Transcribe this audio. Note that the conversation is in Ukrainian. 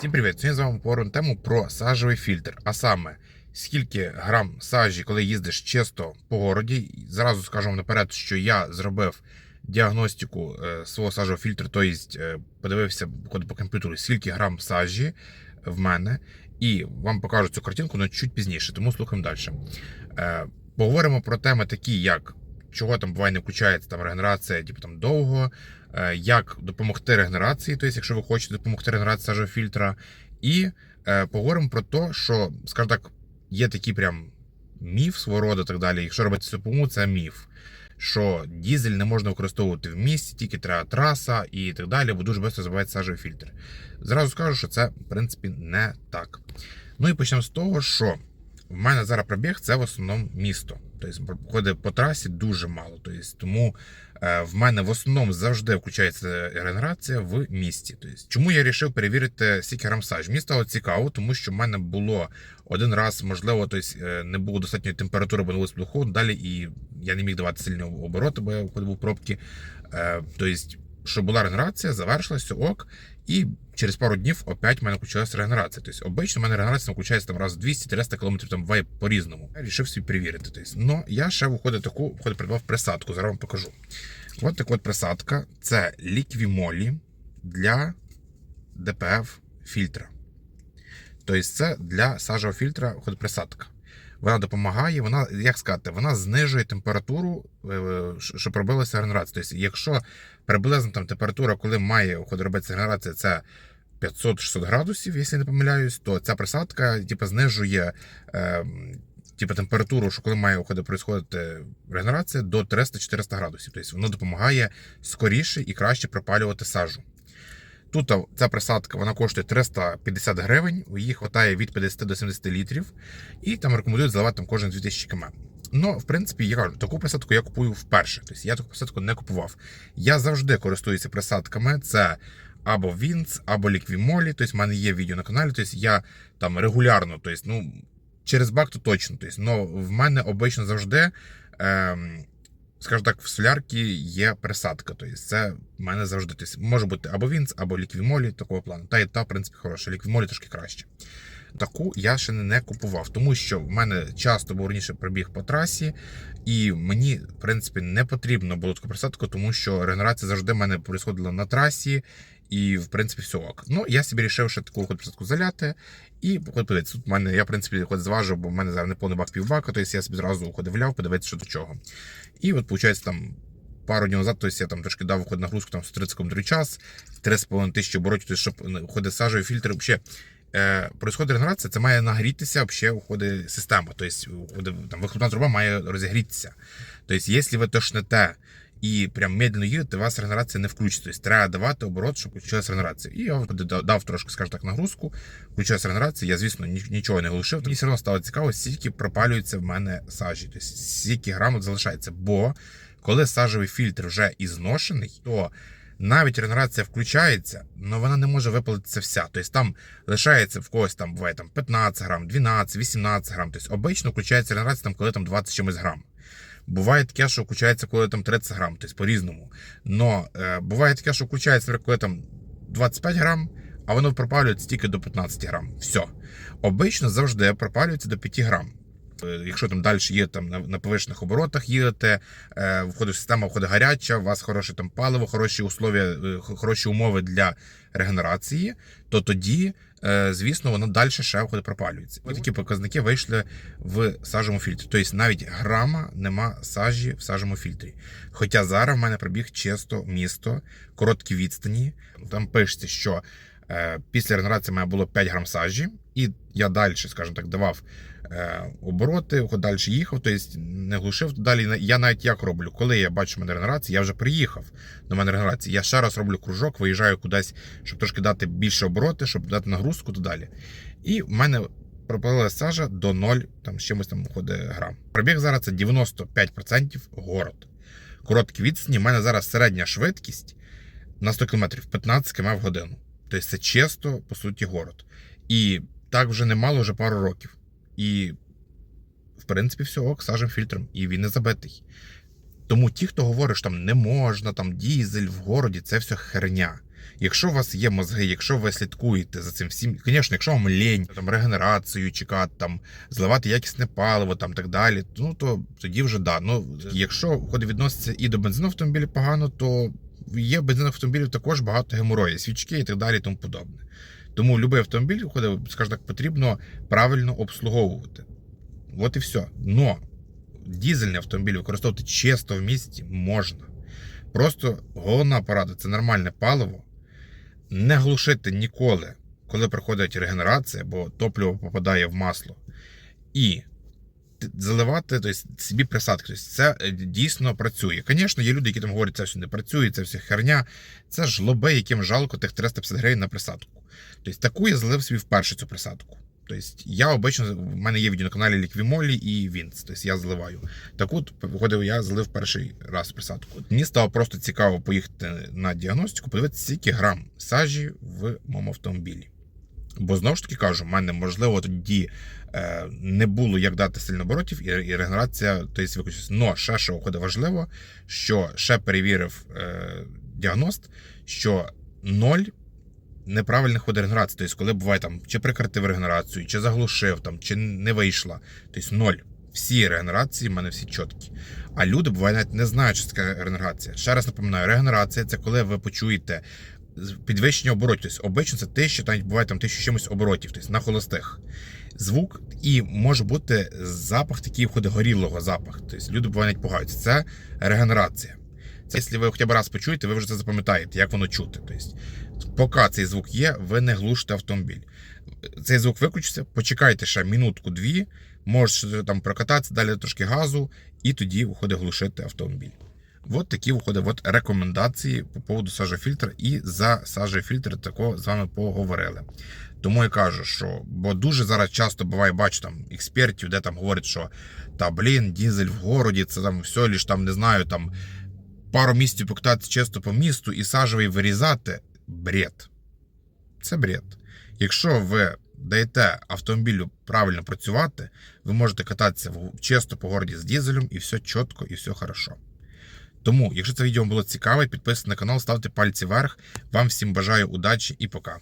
Всім привіт! Сьогодні з вами поговоримо тему про сажевий фільтр. А саме, скільки грам сажі, коли їздиш чисто по городі. Зразу скажу наперед, що я зробив діагностику е, свого сажевого фільтру, тобто подивився по комп'ютеру, скільки грам сажі в мене, і вам покажу цю картинку, але чуть пізніше, тому слухаємо далі. Е, Поговоримо про теми такі, як чого там буває не включається там регенерація, типу там довго, е, як допомогти регенерації, тобто, якщо ви хочете допомогти регенерації сажевого фільтра, і е, поговоримо про те, що, скажімо так, є такий прям міф свого роду, так далі. Якщо робити допомогу, це міф. Що дізель не можна використовувати в місті, тільки треба траса і так далі, бо дуже швидко забивається сажевий фільтр. Зразу скажу, що це, в принципі, не так. Ну і почнемо з того, що в мене зараз пробіг це в основному місто. Тобто ходить по трасі дуже мало. Тобто, тому е, в мене в основному завжди включається регенерація в місті. Тобто, чому я вирішив перевірити скільки Рамсаж? Мені стало цікаво, тому що в мене було один раз, можливо, тобто, е, не було достатньої температури, бо не було далі, і я не міг давати сильні обороти, бо я ходив у пробки. Е, Тобто, що була регенерація, завершилася ок, і через пару днів опять в мене включилася регенерація. Тобто, обично в мене регенерація включається там раз 200-300 км там вайп по-різному. Я вирішив собі перевірити. Тобто, ну, я ще виходить таку виходить, придбав присадку, зараз вам покажу. От така от присадка. Це ліквімолі для ДПФ фільтра. Тобто, це для сажевого фільтра виходить присадка. Вона допомагає, вона, як сказати, вона знижує температуру, е, щоб робилася генерація. Тобто, якщо приблизно там температура, коли має робитися генерація, це 500-600 градусів, якщо не помиляюсь, то ця присадка типу, знижує е, типу, температуру, що коли має происходити регенерація до 300-400 градусів. Тобто воно допомагає скоріше і краще пропалювати сажу. Тут ця присадка вона коштує 350 гривень, її вистачає від 50 до 70 літрів, і там рекомендують заливати там кожен 2000 км. Ну, в принципі, я кажу, таку присадку я купую вперше. Тобто я таку присадку не купував. Я завжди користуюся присадками. Це або Вінц, або Ліквімолі. Тобто, в мене є відео на каналі. Тобто я там регулярно, тобто, ну, через бак то точно. Тобто, но в мене обично завжди. Ем, скажімо так, в солярці є присадка. Тобто це в мене завжди тобто, може бути або Вінц, або ліквімолі такого плану. Та і та, в принципі, хороша. Ліквімолі трошки краще. Таку я ще не купував, тому що в мене часто був раніше пробіг по трасі, і мені, в принципі, не потрібно було таку присадку, тому що регенерація завжди в мене происходила на трасі, і, в принципі, все ок. Ну, я собі вирішив ще таку присадку заляти. І подивитися, тут в мене, я, в принципі, хоч зважив, бо в мене зараз не повний бак півбака, тобто я собі зразу ходив подивитися, що до чого. І от, виходить, там пару днів назад, тобто я там трошки дав виход нагрузку там 130 км час, 3,5 тисячі оборотів, тобто, щоб ходить сажевий фільтр, взагалі. Е, происходить регенерація, це має нагрітися взагалі уходить система. Тобто там вихлопна труба має розігрітися. Тобто, якщо ви тошнете і прям медленно їдете, у вас регенерація не включиться. Тобто треба давати оборот, щоб включилася регенерація. І я дав трошки, скажімо так, нагрузку, включилася регенерація. Я, звісно, нічого не глушив. Мені все одно стало цікаво, скільки пропалюється в мене сажі, тобто скільки грамот залишається. Бо коли сажевий фільтр вже ізношений, то навіть регенерація включається, але вона не може випалитися вся. Тобто там лишається в когось там буває там 15 грам, 12, 18 грам. Тобто обично включається регенерація, там, коли там 20 чимось грам. Буває таке, що включається, коли там 30 грам, тобто по-різному. Но е, буває таке, що включається, коли там 25 грам, а воно пропалюється тільки до 15 грам. Все. Обично завжди пропалюється до 5 грам. Якщо там далі є там на, повишених оборотах їдете, е, входить система, входить гаряча, у вас хороше там паливо, хороші условия, е, хороші умови для регенерації, то тоді, е, звісно, воно далі ще входить пропалюється. Ось такі показники вийшли в сажому фільтрі. Тобто навіть грама нема сажі в сажому фільтрі. Хоча зараз в мене пробіг чисто місто, короткі відстані. Там пишеться, що після регенерації має було 5 грам сажі, і я далі, скажімо так, давав. Е, обороти, далі їхав, тобто не глушив. Далі я навіть як роблю, коли я бачу мене регенерації, я вже приїхав до мене регенерації. Я ще раз роблю кружок, виїжджаю кудись, щоб трошки дати більше обороти, щоб дати нагрузку то далі. І в мене пропалила сажа до 0, там з чимось там виходить грам. Пробіг зараз це 95% город. Короткі відстані, в мене зараз середня швидкість на 100 км 15 км в годину. Тобто це чисто, по суті, город. І так вже немало, вже пару років. І, в принципі, все ок, сажем фільтром, і він не забитий. Тому ті, хто говорить, що там не можна, там дізель в городі, це все херня. Якщо у вас є мозги, якщо ви слідкуєте за цим всім, звісно, якщо вам лінь, там регенерацію чекати, там зливати якісне паливо, там так далі, ну то тоді вже да. Ну якщо входи відноситься і до бензину автомобілів погано, то є бензинових автомобілів також багато геморої, свічки і так далі, і тому подобне. Тому будь-який автомобіль, скажімо так, потрібно правильно обслуговувати. От і все. Но дізельний автомобіль використовувати чисто в місті можна. Просто головна порада це нормальне паливо. Не глушити ніколи, коли проходить регенерація, бо топливо попадає в масло. І заливати тобто, собі присадки. Тобто, це е, дійсно працює. Звісно, є люди, які там говорять, це все не працює, це все херня. Це ж лоби, яким жалко тих 350 гривень на присадку. Тобто таку я злив собі вперше цю присадку. Тобто я обично, в мене є відео на каналі Ліквімолі і Вінс. Тобто я зливаю. Так от, виходив, я злив перший раз присадку. Мені стало просто цікаво поїхати на діагностику, подивитися, скільки грам сажі в моєму автомобілі. Бо знову ж таки кажу, в мене можливо тоді е, не було як дати сильно боротів, і, і регенерація тобто, виключилася. Но ще що виходить важливо, що ще перевірив е, діагност, що ноль неправильний ход регенерації. Тобто, коли буває там чи прикратив регенерацію, чи заглушив, там, чи не вийшла. Тобто ноль. Всі регенерації в мене всі чіткі. А люди буває навіть не знають, що це регенерація. Ще раз напоминаю, регенерація це коли ви почуєте підвищення оборотів. Тобто, обично це те, що навіть буває там тисячу чимось оборотів, тобто на холостих. Звук і може бути запах, такий входить горілого запах. Тобто люди буває навіть пугаються. Це регенерація. Це, якщо ви хоча б раз почуєте, ви вже це запам'ятаєте, як воно чути. Тобто, поки цей звук є, ви не глушите автомобіль. Цей звук виключиться, почекайте ще минутку-дві, можете там прокататися, далі трошки газу, і тоді виходить глушити автомобіль. От такі виходять от рекомендації по поводу сажофільтра, і за сажофільтр тако з вами поговорили. Тому я кажу, що бо дуже зараз часто буває, бачу там експертів, де там говорять, що та блін, дізель в городі, це там все лиш там не знаю, там пару місяців покататися чисто по місту і сажовий вирізати бред. Це бред. Якщо ви даєте автомобілю правильно працювати, ви можете кататися чисто по городі з дізелем, і все чітко, і все хорошо. Тому, якщо це відео було цікаве, підписуйтесь на канал, ставте пальці вверх. Вам всім бажаю удачі і пока.